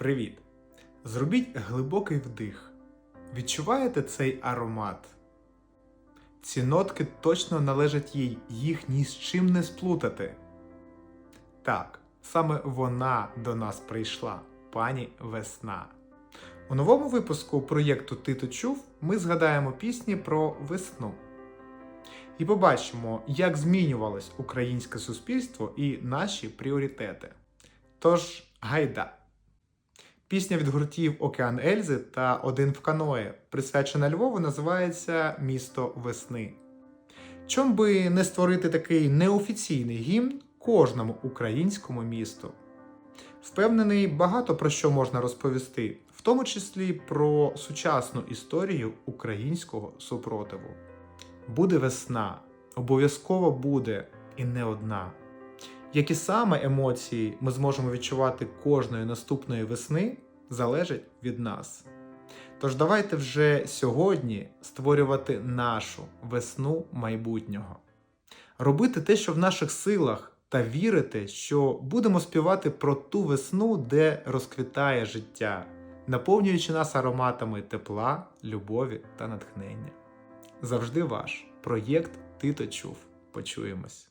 Привіт! Зробіть глибокий вдих. Відчуваєте цей аромат? Ці нотки точно належать їй, їх ні з чим не сплутати. Так, саме вона до нас прийшла, пані Весна. У новому випуску проєкту Ти то чув ми згадаємо пісні про весну. І побачимо, як змінювалось українське суспільство і наші пріоритети. Тож, гайда! Пісня від гуртів Океан Ельзи та Один в каное, присвячена Львову, називається Місто весни. Чом би не створити такий неофіційний гімн кожному українському місту? Впевнений, багато про що можна розповісти, в тому числі про сучасну історію українського супротиву. Буде весна, обов'язково буде і не одна. Які саме емоції ми зможемо відчувати кожної наступної весни, залежить від нас. Тож давайте вже сьогодні створювати нашу весну майбутнього, робити те, що в наших силах, та вірити, що будемо співати про ту весну, де розквітає життя, наповнюючи нас ароматами тепла, любові та натхнення. Завжди ваш проєкт Ти то чув. Почуємось.